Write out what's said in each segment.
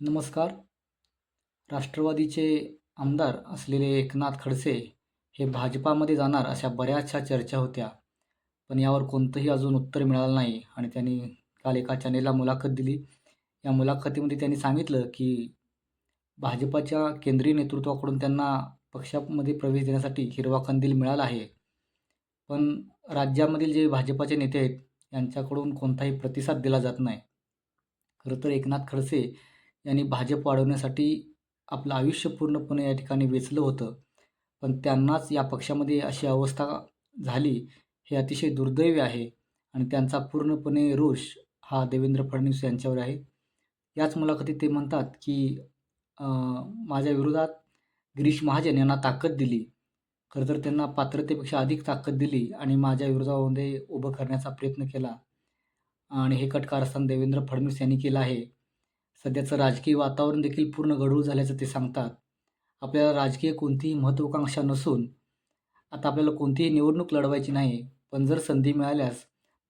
नमस्कार. राष्ट्रवादीचे आमदार असलेले एकनाथ खडसे हे भाजपामध्ये जाणार अशा बऱ्याचशा चर्चा होत्या. पण यावर कोणतंही अजून उत्तर मिळालं नाही आणि त्यांनी काल एका चॅनेलला मुलाखत दिली. या मुलाखतीमध्ये त्यांनी सांगितलं की भाजपाच्या केंद्रीय नेतृत्वाकडून त्यांना पक्षामध्ये प्रवेश देण्यासाठी हिरवा कंदील मिळाला आहे. पण राज्यामधील जे भाजपाचे नेते आहेत यांच्याकडून कोणताही प्रतिसाद दिला जात नाही. खरं तर एकनाथ खडसे यांनी भाजप वाढवण्यासाठी आपलं आयुष्य पूर्णपणे या ठिकाणी वेचलं होतं. पण त्यांनाच या पक्षामध्ये अशी अवस्था झाली हे अतिशय दुर्दैवी आहे आणि त्यांचा पूर्णपणे रोष हा देवेंद्र फडणवीस यांच्यावर आहे. याच मुलाखतीत ते म्हणतात की माझ्या विरोधात गिरीश महाजन यांना ताकद दिली. खरं तर त्यांना पात्रतेपेक्षा अधिक ताकद दिली आणि माझ्या विरोधामध्ये उभं करण्याचा प्रयत्न केला. आणि हे कट कारस्थान देवेंद्र फडणवीस यांनी केलं आहे. सध्याचं राजकीय वातावरण देखील पूर्ण गढूळ झाल्याचं ते सांगतात. आपल्याला राजकीय कोणतीही महत्त्वाकांक्षा नसून आता आपल्याला कोणतीही निवडणूक लढवायची नाही पण जर संधी मिळाल्यास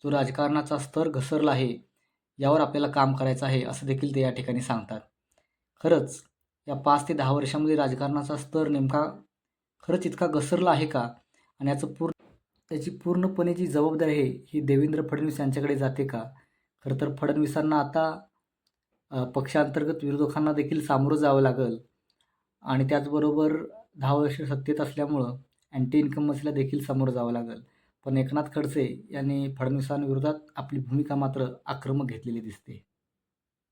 जो राजकारणाचा स्तर घसरला आहे यावर आपल्याला काम करायचं आहे असं देखील ते या ठिकाणी सांगतात. खरंच या पाच ते दहा वर्षामध्ये राजकारणाचा स्तर नेमका खरंच इतका घसरला आहे का? आणि याचं पूर्ण त्याची पूर्णपणे जी जबाबदारी आहे ही देवेंद्र फडणवीस यांच्याकडे जाते का? खरं तर फडणवीसांना आता पक्षांतर्गत विरोधकांना देखील सामोरं जावं लागेल. आणि त्याचबरोबर दहा वर्ष सत्तेत असल्यामुळं अँटी इन्कमन्सला देखील सामोरं जावं लागेल. पण एकनाथ खडसे यांनी फडणवीसांविरोधात आपली भूमिका मात्र आक्रमक घेतलेली दिसते.